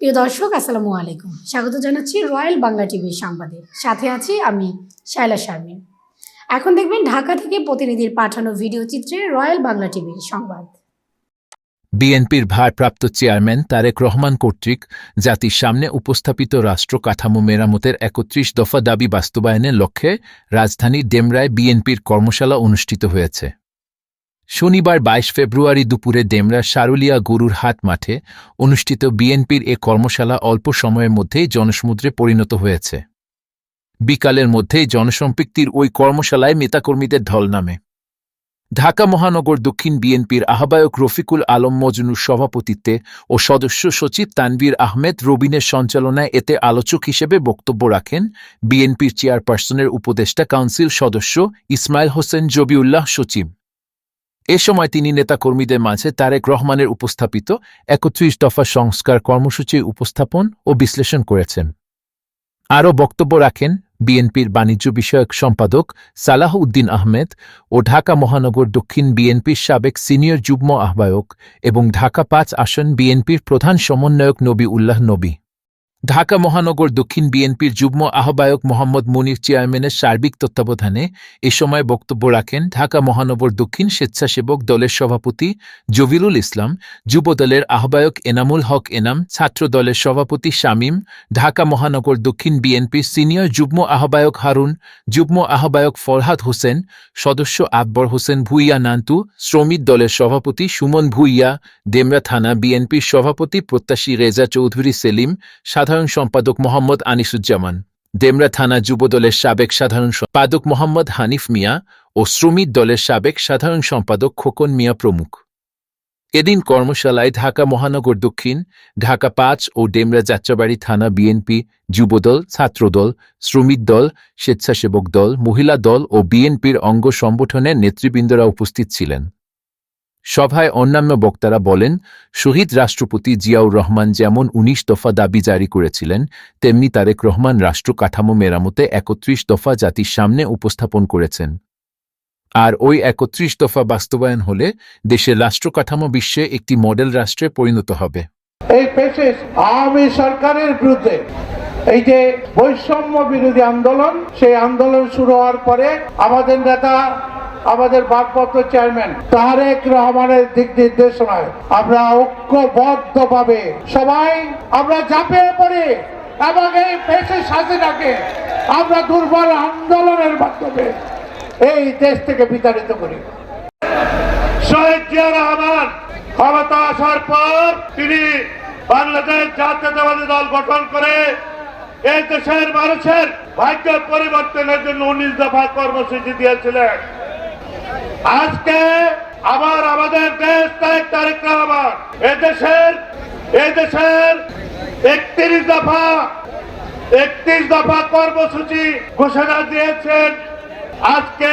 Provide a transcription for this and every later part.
প্রিয় দর্শক, আসসালামু আলাইকুম। স্বাগত জানাচ্ছি রয়্যাল বাংলা টিভির সংবাদে। সাথে আছি আমি শায়লা শারমিন। এখন দেখবেন ঢাকা থেকে প্রতিনিধির পাঠানো ভিডিও চিত্রে রয়্যাল বাংলা টিভির সংবাদ। বিএনপির ভারপ্রাপ্ত চেয়ারম্যান তারেক রহমান কর্তৃক জাতির সামনে উপস্থাপিত রাষ্ট্র কাঠামো মেরামতের একত্রিশ দফা দাবি বাস্তবায়নের লক্ষ্যে রাজধানীর ডেমরায় বিএনপির কর্মশালা অনুষ্ঠিত হয়েছে। শনিবার বাইশ ফেব্রুয়ারি দুপুরে ডেমরার সারুলিয়া গরুর হাট মাঠে অনুষ্ঠিত বিএনপির এ কর্মশালা অল্প সময়ের মধ্যেই জনসমুদ্রে পরিণত হয়েছে। বিকালের মধ্যেই জনসম্পৃক্তির ওই কর্মশালায় নেতাকর্মীদের ঢল নামে। ঢাকা মহানগর দক্ষিণ বিএনপির আহ্বায়ক রফিকুল আলম মজনুর সভাপতিত্বে ও সদস্য সচিব তানভীর আহমেদ রবিনের সঞ্চালনায় এতে আলোচক হিসেবে বক্তব্য রাখেন বিএনপির চেয়ারপারসনের উপদেষ্টা কাউন্সিল সদস্য ইসমাইল হোসেন জবিউল্লাহ সচিব। এ সময় তিনি নেতাকর্মীদের মাঝে তারেক রহমানের উপস্থাপিত একত্রিশ দফা সংস্কার কর্মসূচি উপস্থাপন ও বিশ্লেষণ করেছেন। আরও বক্তব্য রাখেন বিএনপির বাণিজ্য বিষয়ক সম্পাদক সালাহ উদ্দিন আহমেদ ও ঢাকা মহানগর দক্ষিণ বিএনপির সাবেক সিনিয়র যুগ্ম আহ্বায়ক এবং ঢাকা পাঁচ আসন বিএনপির প্রধান সমন্বয়ক নবী উল্লাহ নবী। ঢাকা মহানগর দক্ষিণ বিএনপির যুগ্ম আহ্বায়ক মোহাম্মদ মুনির চেয়ারম্যানের সার্বিক তত্ত্বাবধানে এ সময় বক্তব্য রাখেন ঢাকা মহানগর দক্ষিণ স্বেচ্ছাসেবক দলের সভাপতি জবিরুল ইসলাম, যুব দলের আহ্বায়ক এনামুল হক এনাম, ছাত্র দলের সভাপতি শামীম, ঢাকা মহানগর দক্ষিণ বিএনপির সিনিয়র যুগ্ম আহ্বায়ক হারুন, যুগ্ম আহ্বায়ক ফরহাদ হোসেন, সদস্য আকবর হোসেন ভুইয়া নান্তু শ্রমিক দলের সভাপতি সুমন ভুইয়া, দেমরা থানা বিএনপির সভাপতি প্রত্যাশী রেজা চৌধুরী সেলিম, সাধারণ সম্পাদক মোহাম্মদ আনিসুজ্জামান ডেমরা থানা যুবদলের সাবেক সাধারণ সম্পাদক মোহাম্মদ হানিফ মিয়া ও শ্রমিক দলের সাবেক সাধারণ সম্পাদক খোকন মিয়া প্রমুখ। এদিন কর্মশালায় ঢাকা মহানগর দক্ষিণ, ঢাকা পাঁচ ও ডেমরা যাত্রাবাড়ি থানা বিএনপি, যুবদল, ছাত্রদল, শ্রমিক দল, স্বেচ্ছাসেবক দল, মহিলা দল ও বিএনপির অঙ্গ সংগঠনের নেতৃবৃন্দরা উপস্থিত ছিলেন। সভায় অন্যান্য বক্তারা বলেন, শহীদ রাষ্ট্রপতি জিয়াউর রহমান যেমন উনিশ দফা দাবি জারি করেছিলেন, তেমনি তারেক রহমান রাষ্ট্র কাঠামো মেরামতে একত্রিশ দফা জাতির সামনে উপস্থাপন করেছেন। আর ওই একত্রিশ দফা বাস্তবায়ন হলে দেশের রাষ্ট্র কাঠামো বিশ্বে একটি মডেল রাষ্ট্রে পরিণত হবে। এই আওয়ামী সরকারের বিরুদ্ধে, এই যে বৈষম্য বিরোধী আন্দোলন, সেই আন্দোলন শুরু হওয়ার পরে আমাদের নেতা আমাদের ভারপ্রাপ্ত চেয়ারম্যান তারেক রহমানের দিক নির্দেশনায় আমরা ঐক্যবদ্ধভাবে সবাই আমরা ঝাঁপিয়ে পড়ি এবং এই পেশেষ হাসিনাকে আমরা দুর্বল আন্দোলনের মাধ্যমে এই দেশ থেকে বিতাড়িত করি। জিয়া রহমান ক্ষমতা আসার পর তিনি বাংলাদেশ জাতীয়তাবাদী দল গঠন করে এই দেশের মানুষের ভাগ্য পরিবর্তনের জন্য উনিশ দফা কর্মসূচি দিয়েছিলেন। আজকে আবার আমাদের দেশ তারেক তারেক রহমান এদেশের এদেশের একত্রিশ দফা একত্রিশ দফা কর্মসূচি ঘোষণা দিয়েছেন। আজকে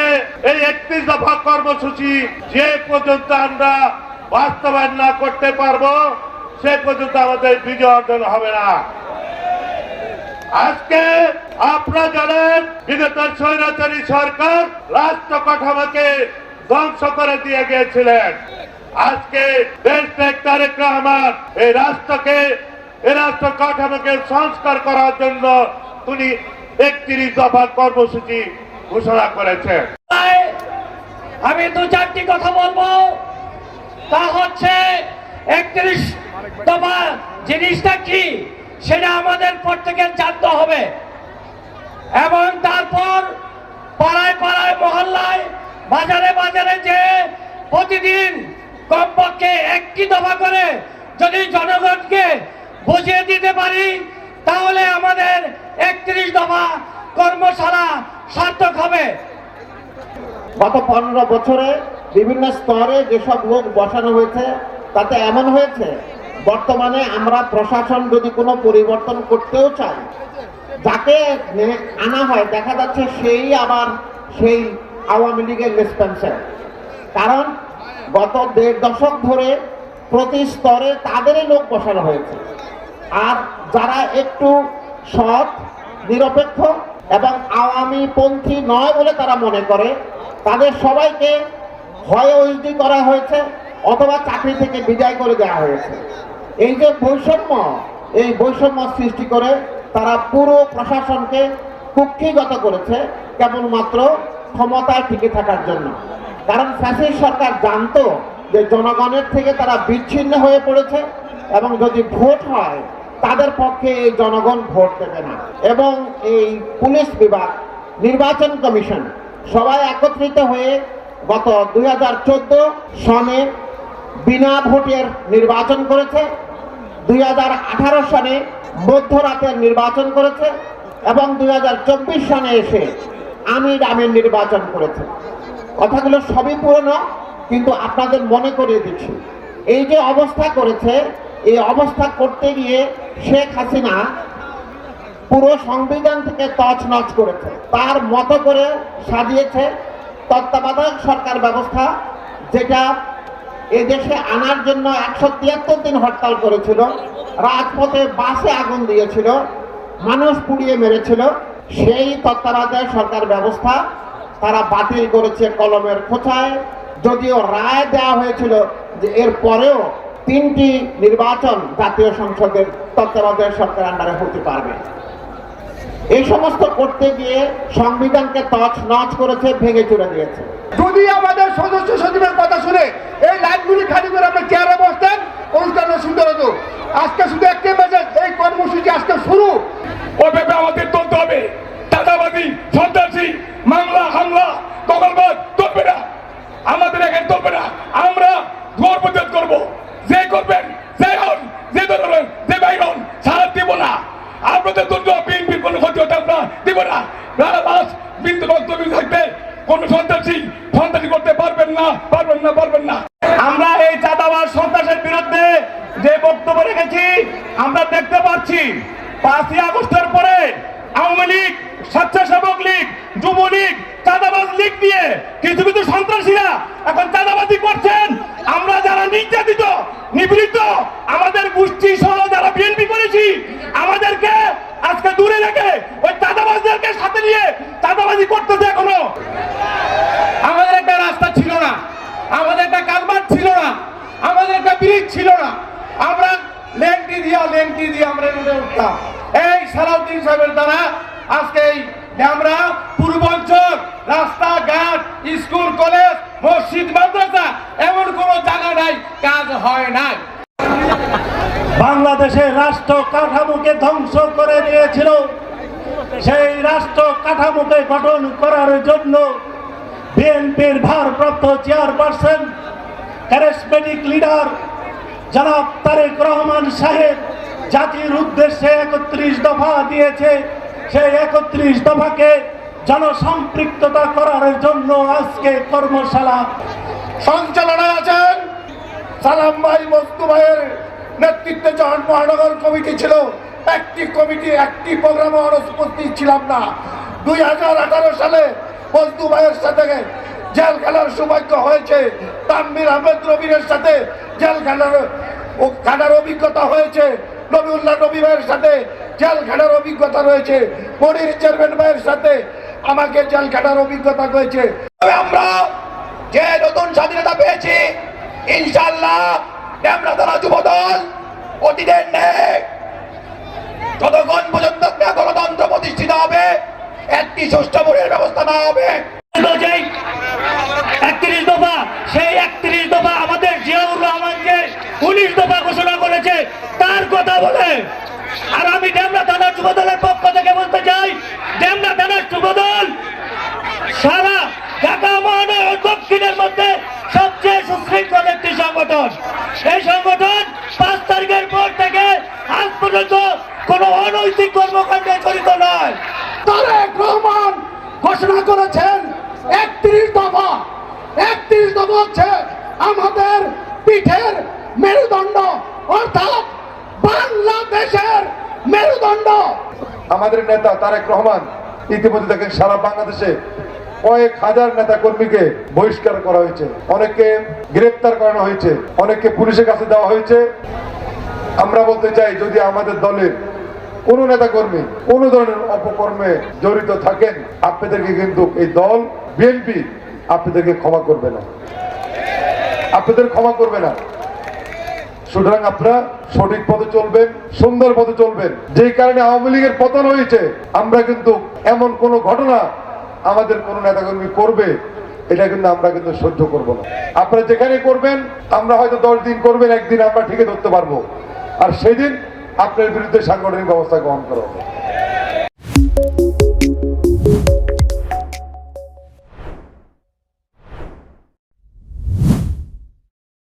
এই একত্রিশ দফা কর্মসূচি যে পর্যন্ত আমরা বাস্তবায়ন না করতে পারব, সে পর্যন্ত আমাদের বিজয় অর্জন হবে না। আজকে আপনারা জানেন, বিগত স্বৈরাচারী সরকার রাষ্ট্র কাঠামোকে ধ্বংস করে দিয়ে গিয়েছিলেন। আজকে দেশ ত্যাগ তারেক রহমান এই রাষ্ট্রকে, এই রাষ্ট্র কাঠামোকে সংস্কার করার জন্য তিনি একত্রিশ দফা কর্মসূচি ঘোষণা করেছেন। আমি দু চারটি কথা বলব। তা হচ্ছে, একত্রিশ দফা জিনিসটা কি, সেটা আমাদের প্রত্যেকের জানতে হবে। এবং তারপর পাড়ায় পাড়ায় মহল্লায় বাজারে বাজারে যে প্রতিদিন কমপক্ষে একটি দফা করে যদি জনগণকে বুঝিয়ে দিতে পারি, তাহলে আমাদের একত্রিশ দফা কর্মশালা সার্থক হবে। গত পনেরো বছরে বিভিন্ন স্তরে যেসব লোক বসানো হয়েছে, তাতে এমন হয়েছে, বর্তমানে আমরা প্রশাসন যদি কোনো পরিবর্তন করতেও চাই, যাকে আনা হয়, দেখা যাচ্ছে সেই আবার সেই আওয়ামী লীগের ডিসপেন্সার কারণ গত দেড় দশক ধরে প্রতি স্তরে তাদেরই লোক বসানো হয়েছে। আর যারা একটু সৎ, নিরপেক্ষ এবং আওয়ামী পন্থী নয় বলে তারা মনে করে, তাদের সবাইকে হয় ওইডি করা হয়েছে অথবা চাকরি থেকে বিদায় করে দেওয়া হয়েছে। এই যে বৈষম্য, এই বৈষম্য সৃষ্টি করে তারা পুরো প্রশাসনকে কুক্ষিগত করেছে, কেবলমাত্র ক্ষমতায় টিকে থাকার জন্য। কারণ ফ্যাসিস্ট সরকার জানতো যে জনগণের থেকে তারা বিচ্ছিন্ন হয়ে পড়েছে এবং যদি ভোট হয়, তাদের পক্ষে এই জনগণ ভোট দেবে না। এবং এই পুলিশ বিভাগ, নির্বাচন কমিশন সবাই একত্রিত হয়ে গত দুই হাজার চোদ্দ সনে বিনা ভোটের নির্বাচন করেছে। দুই হাজার আঠারো সনে মধ্যরাতের নির্বাচন করেছে। এবং দুই হাজার চব্বিশ সনে এসে আমির আমির নির্বাচন করেছে। কথাগুলো সবই পুরনো, কিন্তু আপনাদের মনে করিয়ে দিচ্ছি। এই যে অবস্থা করেছে, এই অবস্থা করতে গিয়ে শেখ হাসিনা পুরো সংবিধান থেকে তছনছ করেছে। তার মতো করে সাজিয়েছে তত্ত্বাবধায়ক সরকার ব্যবস্থা, যেটা এদেশে আনার জন্য একশো তিয়াত্তর দিন হরতাল করেছিল, রাজপথে বাসে আগুন দিয়েছিল, মানুষ পুড়িয়ে মেরেছিল। সেই তত্ত্বাবধায়ক সরকার ব্যবস্থা তারা বাতিল করেছে কলমের খোঁচায়। যদিও রায় দেওয়া হয়েছিল যে এর পরেও তিনটি নির্বাচন জাতীয় সংসদের তত্ত্বাবধায়ক সরকার আন্ডারে হতে পারবে। এই সমস্ত করতে গিয়ে সংবিধানকে তছ নচ করেছে, ভেঙে চুরে দিয়েছে। যদি আমাদের সদস্য সচিবের কথা শুনে এই লাইনগুলি খালি করে আপনি চেয়ারে বসতেন অনুষ্ঠানটা সুন্দর হতো আজকে শুধু একটাই মেসেজ এই কর্মসূচি আজকে শুরু ও ব্যাপারে আমাদের তুলতে হবে চাঁদাবাদী সন্ত্রাসী মামলা হামলা দখলবাদ চলবে না আমাদের এখানে চলবে না আমরা ঘর প্রতিরোধ করব যে করবেন যে হন যে ধরবেন যে বাইর হন সারা দিব না আপনাদের জন্য বিএনপির কোনো ক্ষতি হতে আমরা দিব না। রানাবাস মৃত্যু বক্তব্য থাকবে। কোন সন্ত্রাসী সন্ত্রাসী করতে পারবেন না পারবেন না পারবেন না। আমরা এই চাঁদাবাজ সন্ত্রাসের বিরুদ্ধে যে বক্তব্য রেখেছি, আমরা দেখতে পাচ্ছি, পাঁচই আগস্টের পরে আওয়ামী লীগ, স্বেচ্ছাসেবক লীগ, যুবলীগ, চাঁদাবাজ লীগ দিয়ে কিছু কিছু সন্ত্রাসীরা এখন চাঁদাবাজি করছেন আমরা যারা নির্যাতিত নিপীড়িত আমাদের গোষ্ঠী সহ যারা বিএনপি করেছি আমাদেরকে আজকে দূরে রেখে ওই চাঁদাবাজদেরকে সাথে নিয়ে চাঁদাবাজি করতেছে এখনও আমাদের একটা রাস্তা ছিল না আমাদের একটা কালভার্ট ছিল না আমাদের একটা ব্রিজ ছিল না, আমরা লেংটি দিয়া, লেংটি দিয়ে আমরা উঠে উঠতাম। এই সালাউদ্দিন সাহেবের দ্বারা আজকে এই আমরা পূর্বাঞ্চল রাস্তাঘাট, স্কুল, কলেজ, মসজিদ, মাদ্রাসা এমন কোনো জায়গা নাই, কাজ হয় নাই। বাংলাদেশের রাষ্ট্র কাঠামোকে ধ্বংস করে দিয়েছিল। সেই রাষ্ট্র কাঠামোকে গঠন করার জন্য বিএনপির ভারপ্রাপ্ত চেয়ারপারসন ক্যারিসমেটিক লিডার জনাব তারেক রহমান সাহেব জাতির উদ্দেশ্যে একত্রিশ দফা দিয়েছে। সেই একত্রিশ দফাকে জনসম্পৃক্ততা করার জন্য আজকে কর্মশালা। সঞ্চালনায় আছেন সালাম ভাই মস্তু ভাইয়ের নেতৃত্বে যখন মহানগর কমিটি ছিল, একটি কমিটি, একটি প্রোগ্রামে অনুপস্থিত ছিলাম না। দুই হাজার আঠারো সালে মস্তু ভাইয়ের সাথে জেল খেলার সৌভাগ্য হয়েছে। তানবির আহমেদ রবিনের সাথে জেল খেলার ও খাটার অভিজ্ঞতা হয়েছে। নবীউল্লাহ নবী ভাইয়ের সাথে জেল খাটার অভিজ্ঞতা রয়েছে। মনির চেয়ারম্যান ভাইয়ের সাথে আমাকে জেল খাটার অভিজ্ঞতা হয়েছে। আমরা যে নতুন স্বাধীনতা পেয়েছি ইনশাল্লাহ আমরা তারা অতীতের যতক্ষণ পর্যন্ত গণতন্ত্র প্রতিষ্ঠিত হবে, একটি সুষ্ঠু ব্যবস্থা না হবে যেই একত্রিশ দফা সেই একত্রিশ দফা আমাদের জিয়াউর রহমানকে উনিশ দফা ঘোষণা করেছে তার কথা বলে আর আমি ডেমরা থানার যুবদলের পক্ষ থেকে বলতে চাই ডেমরা থানার যুবদল সারা ঢাকা মহানগর দক্ষিণের মধ্যে সবচেয়ে সুশৃঙ্খল একটি সংগঠন। এই সংগঠন পাঁচ তারিখের পর থেকে আজ পর্যন্ত কোনো অনৈতিক কর্মকাণ্ডে জড়িত নয়। তারেক রহমান ঘোষণা করেছেন একত্রিশ দফা একত্রিশ দফা হচ্ছে আমাদের পিঠের মেরুদণ্ড অর্থাৎ বাংলাদেশের মেরুদণ্ড। আমাদের নেতা তারেক রহমান ইতিমধ্যে দেখেন সারা বাংলাদেশে কয়েক হাজার নেতা কর্মীকে বহিষ্কার করা হয়েছে। অনেককে গ্রেপ্তার করানো হয়েছে। অনেককে পুলিশের কাছে দেওয়া হয়েছে। আমরা বলতে চাই, যদি আমাদের দলের কোন নেতা কর্মী কোন ধরনের অপকর্মে জড়িত থাকেন, আপনাদেরকে কিন্তু এই দল, বিএনপি, আপনাদেরকে ক্ষমা করবে না। আপনাদের ক্ষমা করবে না। সুতরাং আপনারা সঠিক পথে চলবেন, সুন্দর পথে চলবেন। যেই কারণে আওয়ামী লীগের পতন হয়েছে, আমরা কিন্তু এমন কোন ঘটনা আমাদের কোনো নেতাকর্মী করবে, এটা কিন্তু আমরা কিন্তু সহ্য করব না। আপনারা যেখানে করবেন, আমরা হয়তো দশ দিন করবেন, একদিন আমরা ঠিকই ধরতে পারব। আর সেদিন আপনার বিরুদ্ধে সাংগঠনিক ব্যবস্থা গ্রহণ করা হবে।